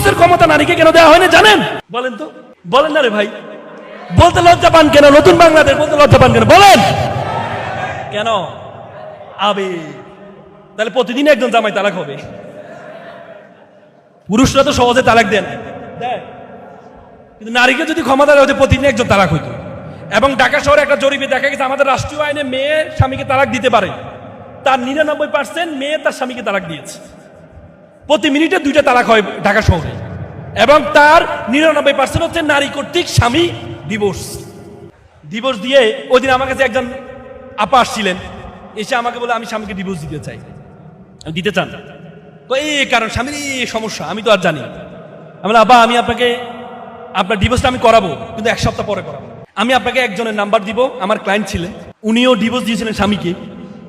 ডিভোর্সের ক্ষমতা নারীকে কেন দেওয়া হয় না জানেন? বলেন তো। বলেন না রে ভাই। বলতে লজ্জা পান কেন? নতুন বাংলাদেশ বলতে লজ্জা পান কেন? বলেন। কেন? আবে। তাহলে প্রতিদিন একজন জামাই তালাক হবে। পুরুষরা তো সহজে তালাক দেন কিন্তু নারীকে যদি ক্ষমতা দেওয়া হতো প্রতিদিন একজন তালাক হইতো। এবং ঢাকা শহরে একটা জরিপে দেখা গেছে, আমাদের রাষ্ট্রীয় আইনে মেয়ে স্বামীকে তালাক দিতে পারে। তার নিরানব্বই পার্সেন্ট মেয়ে তার স্বামীকে তালাক দিয়েছে। প্রতি মিনিটে দুইটা তালাক হয় ঢাকা শহরে। এবং তার নিরানব্বই পার্সেন্ট হচ্ছে নারী কর্তৃক স্বামী ডিভোর্স ডিভোর্স দিয়ে ওই দিন আমার কাছে একজন আপা আসছিলেন। এসে আমাকে বলে, আমি স্বামীকে ডিভোর্স দিতে চাই। দিতে চান। তো এই কারণ স্বামীর এই সমস্যা, আমি তো আর জানি আমি আবা আমি আপনাকে, আপনার ডিভোর্সটা আমি করাবো, কিন্তু এক সপ্তাহ পরে করাবো। আমি আপনাকে একজনের নাম্বার দিব, আমার ক্লায়েন্ট ছিলেন। উনিও ডিভোর্স দিয়েছিলেন স্বামীকে।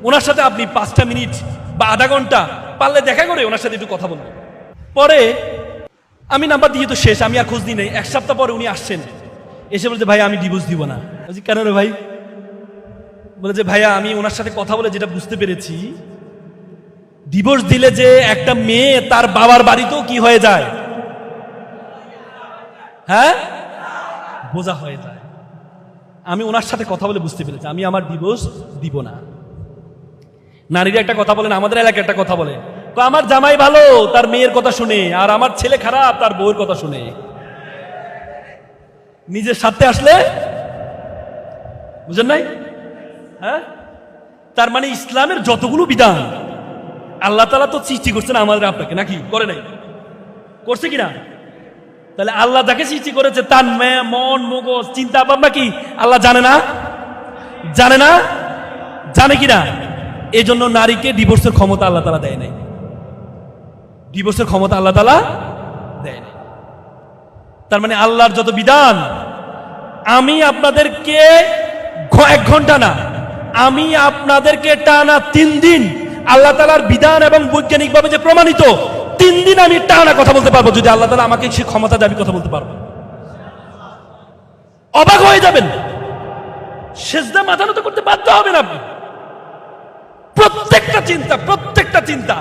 ওনার সাথে আপনি পাঁচটা মিনিট বা আধা ঘণ্টা পারলে দেখা করে ওনার সাথে একটু কথা বলব। পরে আমি নাম্বার দিয়ে তো শেষ, আমি আর খোঁজ নাই এক সপ্তাহ পরে উনি আসছেন। এসে বলছে ভাই আমি ডিভোর্স দিব না। বলছি, কেন রে ভাই? বলে যে, ভাইয়া, আমি ওনার সাথে কথা বলে যেটা বুঝতে পেরেছি ডিভোর্স দিলে যে একটা মেয়ে তার বাবার বাড়িতেও কি হয়ে যায়? হ্যাঁ? বোঝা হয়ে যায়। আমি ওনার সাথে কথা বলে বুঝতে পেরেছি, আমি আমার ডিভোর্স দিব না। নারীরা একটা কথা বলেন আমাদের এলাকায় একটা কথা বলে। আমার জামাই ভালো, তার মেয়ের কথা শুনে, আর আমার ছেলে খারাপ, তার বউয়ের কথা শুনে। নিজের সাথে আসলে? বুঝেন নাই? হ্যাঁ? তার মানে ইসলামের যতগুলো বিধান, আল্লাহ তালা তো সৃষ্টি করছেন আমাদের আপনাকে, নাকি? করে নাই? করছে কিনা? তাহলে আল্লাহ যাকে সৃষ্টি করেছে, তার মন, মগজ, চিন্তা ভাবনা কি? আল্লাহ জানে না? জানে না? জানে কিনা? এই জন্য নারীকে ডিভোর্সের ক্ষমতা আল্লাহ তালা দেয় নাই। ডিভোর্সের ক্ষমতা আল্লাহ তালা দেয় তার মানে আল্লাহর যত বিধান, আমি আপনাদেরকে এক ঘণ্টা না, আমি আপনাদেরকে টানা তিন দিন আল্লাহ তালার বিধান এবং বৈজ্ঞানিকভাবে যে প্রমাণিত, তিন দিন আমি টানা কথা বলতে পারব, যদি আল্লাহ তালা আমাকে সে ক্ষমতা আমি কথা বলতে পারব। অবাক হয়ে যাবেন। সেজদা মাথা নত করতে বাধ্য হবেন আপনি। প্রত্যেকটা চিন্তা প্রত্যেকটা চিন্তা।